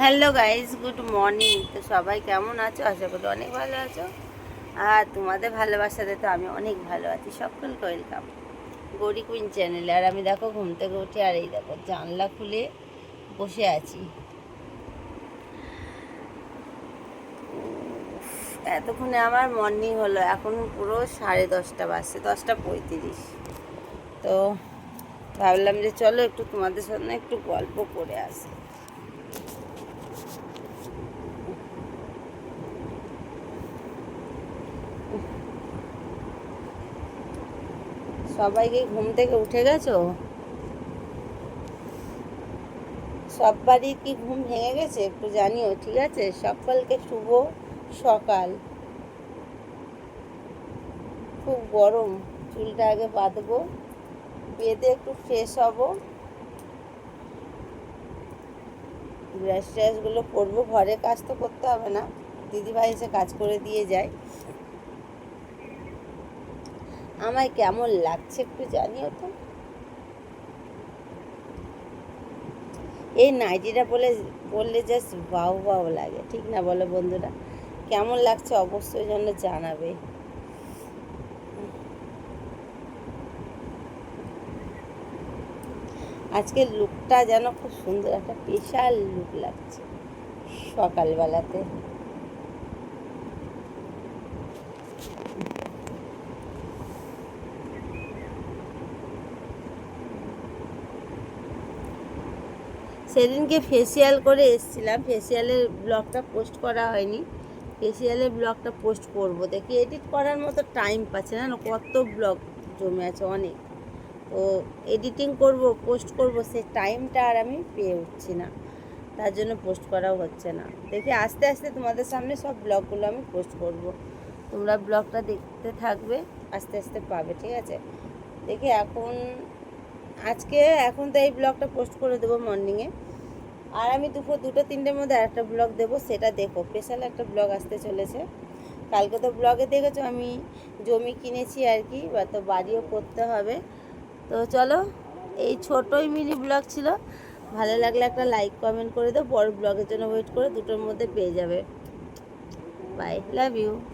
Hello guys good morning তো সবাই কেমন আছো? আশা করি অনেক ভালো আছো। আর তোমাদের ভালোবাসাতে তো আমি অনেক ভালো আছি। সকলকে ওয়েলকাম গৌরী কুইন চ্যানেলে আর আমি দেখো, ঘুম থেকে উঠে আর এই দেখো, জানলা খুলে বসে আছি। এতক্ষণে আমার মর্নিং হলো। এখন পুরো সাড়ে দশটা বাজছে, দশটা পঁয়ত্রিশ। তো ভাবলাম যে চলো একটু তোমাদের সামনে একটু গল্প করে আসি। সবাই কি ঘুম থেকে উঠে গেছো? সববারই কি ঘুম ভেঙে গেছে? একটু জানিও, ঠিক আছে? সকলকে শুভ সকাল। খুব গরম, চুলটা আগে বাঁধবো, বেঁধে একটু ফ্রেশ হব। ব্রাশ ট্রাশগুলো করব, ঘরে কাজ তো করতে হবে না। দিদিভাই এসে কাজ করে দিয়ে যায়। আমায় কেমন লাগছে একটু জানিও তো। এই নাইটিটা বলে বললে জাস্ট বাউ বাউ লাগে, ঠিক না বলো বন্ধুরা? কেমন লাগছে অবশ্যই জন্য জানাবে। আজকের লুকটা যেন খুব সুন্দর, একটা স্পেশাল লুক লাগছে সকালবেলাতে। সেদিনকে ফেসিয়াল করে এসেছিলাম। ফেসিয়ালের ব্লগটা পোস্ট করা হয়নি। ফেসিয়ালের ব্লগটা পোস্ট করব। দেখি এডিট করার মতো টাইম পাচ্ছে না। কত ব্লগ জমে আছে অনেক। তো এডিটিং করব পোস্ট করব সেই টাইমটা আর আমি পেয়ে উঠছি না। তার জন্য পোস্ট করাও হচ্ছে না। দেখি আস্তে আস্তে তোমাদের সামনে সব ব্লগগুলো আমি পোস্ট করব। তোমরা ব্লগটা দেখতে থাকবে, আস্তে আস্তে পাবে, ঠিক আছে? দেখি এখন, আজকে এখন তো এই ব্লগটা পোস্ট করে দেবো মর্নিংয়ে আর আমি দুপুর দুটো, তিনটের মধ্যে আরেকটা ব্লগ দেবো, সেটা দেখো। স্পেশাল একটা ব্লগ আসতে চলেছে। কালকে তো ব্লগে দেখেছ, আমি জমি কিনেছি আর কি বা তো বাড়িও করতে হবে। তো চলো, এই ছোটোই মিনি ব্লগ ছিল। ভালো লাগলে একটা লাইক কমেন্ট করে দাও বড় ব্লগের জন্য ওয়েট করে দুটোর মধ্যে পেয়ে যাবে। By love you